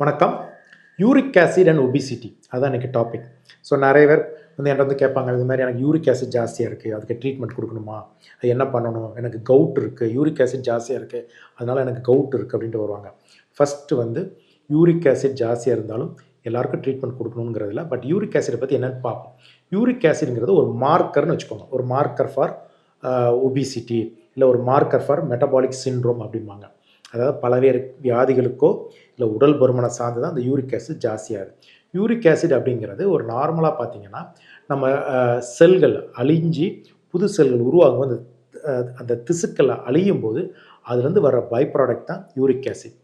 வணக்கம். Uric acid and obesity. அதான் எனக்கு டாபிக் ஸோ நிறைய பேர் வந்து என்கிட்ட வந்து கேட்பாங்க இது மாதிரி எனக்கு யூரிக் ஆசிட் ஜாஸ்தியாக இருக்குது அதுக்கு ட்ரீட்மெண்ட் கொடுக்கணுமா? அது என்ன பண்ணணும்? எனக்கு கவுட் இருக்குது யூரிக் ஆசிட் ஜாஸ்தியாக இருக்குது அதனால் எனக்கு கவுட் இருக்குது அப்படின்ட்டு வருவாங்க. ஃபஸ்ட்டு வந்து யூரிக் ஆசிட் ஜாஸ்தியாக இருந்தாலும் எல்லாருக்கும் ட்ரீட்மெண்ட் கொடுக்கணுங்கிறதுல பட் யூரிக் ஆசிடை பற்றி என்னென்னு பார்ப்போம். யூரிக் ஆசிட்ங்கிறது ஒரு மார்க்கர்னு வச்சுக்கோங்க. ஒரு மார்க்கர் ஃபார் ஒபிசிட்டி இல்லை ஒரு மார்க்கர் ஃபார் மெட்டபாலிக் சிண்ட்ரோம் அப்படிம்பாங்க. அதாவது பலவேறு வியாதிகளுக்கோ இல்லை உடல் பருமனை சார்ந்து தான் அந்த யூரிக் ஆசிட் ஜாஸ்தியாகுது. யூரிக் ஆசிட் அப்படிங்கிறது ஒரு நார்மலாக பார்த்தீங்கன்னா நம்ம செல்கள் அழிஞ்சி புது செல்கள் உருவாகும் அந்த அந்த திசுக்களை அழியும் போது அதுலேருந்து வர பை ப்ராடக்ட் தான் யூரிக் ஆசிட்.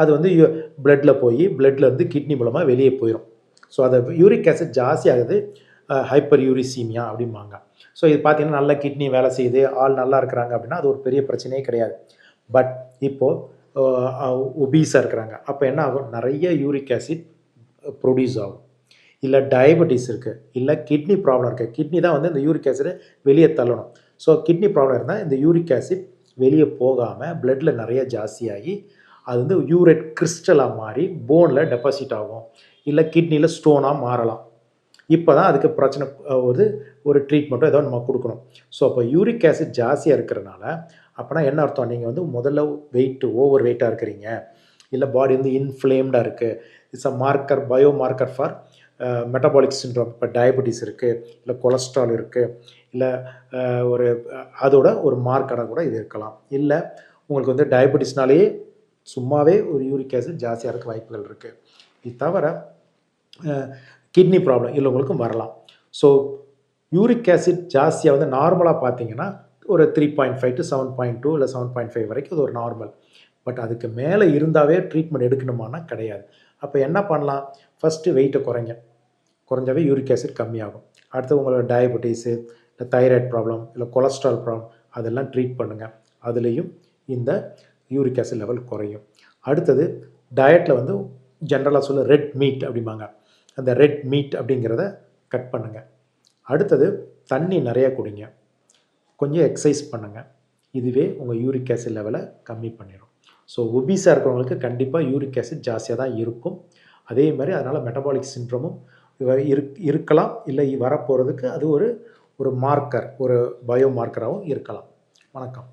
அது வந்து பிளட்டில் போய் பிளட்லேருந்து கிட்னி மூலமாக வெளியே போயிடும் ஸோ அதை யூரிக் ஆசிட் ஜாஸ்தி ஆகுது ஹைப்பர் யூரிசீமியா அப்படிம்பாங்க. ஸோ இது பார்த்தீங்கன்னா நல்ல கிட்னி வேலை செய்யுது ஆள் நல்லா இருக்கிறாங்க அப்படின்னா அது ஒரு பெரிய பிரச்சனையே கிடையாது. பட் இப்போது ஒபீஸாக இருக்கிறாங்க. அப்போ என்ன ஆகும்? நிறைய யூரிக் ஆசிட் ப்ரொடியூஸ் ஆகும். இல்லை டயபெட்டிஸ் இருக்குது இல்லை கிட்னி ப்ராப்ளம் இருக்குது கிட்னி தான் வந்து இந்த யூரிக் ஆசிடை வெளியே தள்ளணும். ஸோ கிட்னி ப்ராப்ளம் இருந்தால் இந்த யூரிக் ஆசிட் வெளியே போகாமல் பிளட்டில் நிறைய ஜாஸ்தியாகி அது வந்து யூரேட் கிறிஸ்டலாக மாறி போனில் டெபாசிட் ஆகும். இல்லை கிட்னியில் ஸ்டோனாக மாறலாம். இப்போ தான் அதுக்கு பிரச்சனை ஒரு ஒரு ட்ரீட்மெண்ட்டோ ஏதோ நம்ம கொடுக்கணும். ஸோ அப்போ யூரிக் ஆசிட் ஜாஸ்தியாக இருக்கிறனால அப்போனா என்ன அர்த்தம்? நீங்கள் வந்து முதல்ல வெயிட்டு ஓவர் வெயிட்டாக இருக்கிறீங்க. இல்லை பாடி வந்து இன்ஃப்ளேம்டாக இருக்குது it's a marker bio marker for metabolic syndrome இப்போ டயபெட்டிஸ் இருக்குது இல்லை கொலஸ்ட்ரால் இருக்குது இல்லை ஒரு அதோட ஒரு மார்க்கராக கூட இது இருக்கலாம். இல்லை உங்களுக்கு வந்து டயபெட்டிஸ்னாலேயே சும்மாவே ஒரு யூரிக் ஆசிட் ஜாஸ்தியாக இருக்க வாய்ப்புகள் இருக்குது இது தவிர கிட்னி ப்ராப்ளம் உள்ளவங்களுக்கும் வரலாம். ஸோ யூரிக் ஆசிட் ஜாஸ்தியாக வந்து நார்மலாக பார்த்தீங்கன்னா ஒரு three point five to seven point two இல்லை செவன் பாயிண்ட் ஃபைவ் வரைக்கும் அது ஒரு நார்மல் பட் அதுக்கு மேலே இருந்தாவே ட்ரீட்மெண்ட் எடுக்கணுமானா கிடையாது. அப்போ என்ன பண்ணலாம்? ஃபஸ்ட்டு வெயிட்டை குறைங்க. குறைஞ்சாவே யூரிக் ஆசிட் கம்மியாகும். அடுத்து உங்களோட டயபெட்டிஸு இல்லை தைராய்டு ப்ராப்ளம் இல்லை கொலஸ்ட்ரால் ப்ராப்ளம் அதெல்லாம் ட்ரீட் பண்ணுங்கள் அதுலேயும் இந்த யூரிக் ஆசிட் லெவல் குறையும். அடுத்தது டயட்டில் வந்து ஜென்ரலாக சொல்ல ரெட் மீட் அப்படிம்பாங்க. அந்த ரெட் மீட் அப்படிங்கிறத கட் பண்ணுங்கள் அடுத்தது தண்ணி நிறையா குடிங்க. கொஞ்சம் எக்ஸசைஸ் பண்ணுங்கள் இதுவே உங்கள் யூரிக் ஆசிட் லெவலை கம்மி பண்ணிடும் ஸோ ஒபீஸாக இருக்கிறவங்களுக்கு கண்டிப்பாக யூரிக் ஆசிட் ஜாஸ்தியாக தான் இருக்கும். அதே மாதிரி அதனால் மெட்டபாலிக் சின்ட்ரமும் இருக் இருக்கலாம். இல்லை வரப்போகிறதுக்கு அது ஒரு ஒரு மார்க்கர் ஒரு பயோ மார்க்கராகவும் இருக்கலாம். வணக்கம்.